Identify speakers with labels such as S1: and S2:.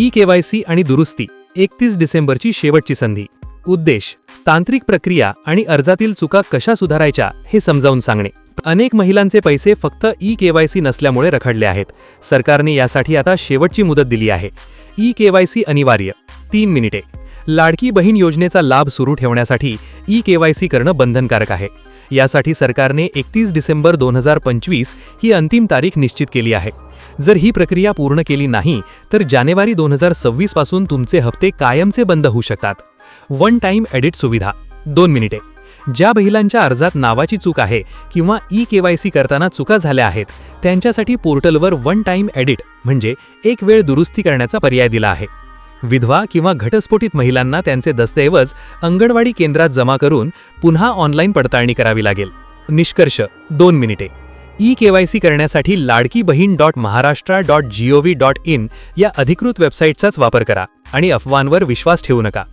S1: E KYC आणि दुरुस्ती एकतीस डिसेंबरची शेवटची संधी. उद्देश तांत्रिक प्रक्रिया आणि अर्जातील चुका कशा सुधारायच्या हे समजावून सांगणे. अनेक महिलांचे पैसे फक्त ई केवायसी नसल्यामुळे रखडले आहेत. सरकारने यासाठी आता शेवटची मुदत दिली आहे. ई केवायसी अनिवार्य. तीन मिनिटे. लाडकी बहीण योजनेचा लाभ सुरू ठेवण्यासाठी ई केवायसी करणं बंधनकारक आहे. यासाठी सरकारने एकतीस डिसेंबर दोन हजार पंचवीस ही अंतिम तारीख निश्चित केली आहे. जर ही प्रक्रिया पूर्ण केली नाही तर जानेवारी दोन हजार सव्वीसपासून तुमचे हप्ते कायमचे बंद होऊ शकतात. वन टाइम एडिट सुविधा. दोन मिनिटे. ज्या महिलांच्या अर्जात नावाची चूक आहे किंवा ई केवायसी करताना चुका झाल्या आहेत त्यांच्यासाठी पोर्टलवर वन टाइम एडिट म्हणजे एक वेळ दुरुस्ती करण्याचा पर्याय दिला आहे. विधवा किंवा घटस्फोटित महिलांना त्यांचे दस्तऐवज अंगणवाडी केंद्रात जमा करून पुन्हा ऑनलाईन पडताळणी करावी लागेल. निष्कर्ष. दोन मिनिटे. ई केवायसी करण्यासाठी Ladki Bahin dot Maharashtra dot GOV dot in या अधिकृत वेबसाईटचाच वापर करा आणि अफवांवर विश्वास ठेवू नका.